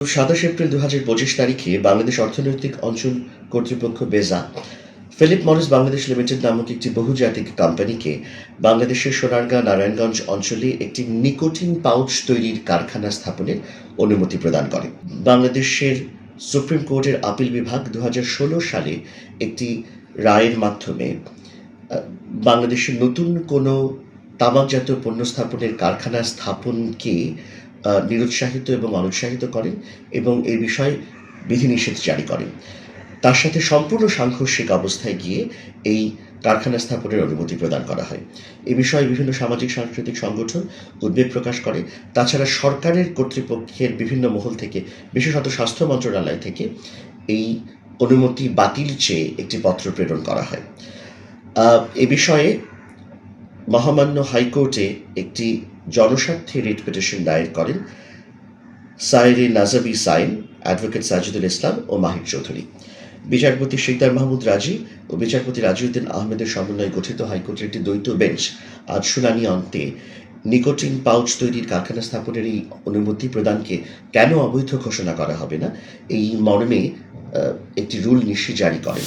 সাতাশ এপ্রিল দু হাজার পঁচিশ তারিখে বাংলাদেশ অর্থনৈতিক অঞ্চল কর্তৃপক্ষ বেজা ফিলিপ মরিস বাংলাদেশ লিমিটেড নামক একটি বহুজাতিক কোম্পানিকে বাংলাদেশের সোনারগাঁ নারায়ণগঞ্জ অঞ্চলে একটি নিকোটিন পাউচ তৈরির কারখানা স্থাপনের অনুমতি প্রদান করে। বাংলাদেশের সুপ্রিম কোর্টের আপিল বিভাগ দু হাজার ষোলো সালে একটি রায়ের মাধ্যমে বাংলাদেশের নতুন কোনো তামাকজাত পণ্য স্থাপনের কারখানা স্থাপনকে নিরুৎসাহিত এবং অনুৎসাহিত করে এবং এই বিষয়ে বিধিনিষেধ জারি করে। তার সাথে সম্পূর্ণ সাংঘর্ষিক অবস্থায় গিয়ে এই কারখানা স্থাপনের অনুমতি প্রদান করা হয়। এ বিষয়ে বিভিন্ন সামাজিক, সাংস্কৃতিক সংগঠন উদ্বেগ প্রকাশ করে। তাছাড়া সরকারের কর্তৃপক্ষের বিভিন্ন মহল থেকে, বিশেষত স্বাস্থ্য মন্ত্রণালয় থেকে এই অনুমতি বাতিল চেয়ে একটি পত্র প্রেরণ করা হয়। এ বিষয়ে মহামান্য হাইকোর্টে একটি জনস্বার্থে রিট পিটিশন দায়ের করেন সাইরে নাজাবি সাইন, অ্যাডভোকেট সাজিদুল ইসলাম ও মাহির চৌধুরী। বিচারপতি শিকদার মাহমুদ রাজি ও বিচারপতি রাজিউদ্দিন আহমেদের সমন্বয়ে গঠিত হাইকোর্টের একটি দ্বৈত বেঞ্চ আজ শুনানি অন্তে নিকোটিন পাউচ তৈরির কারখানা স্থাপনের এই অনুমতি প্রদানকে কেন অবৈধ ঘোষণা করা হবে না? এই মর্মে একটি রুল নিশ্চয় জারি করেন।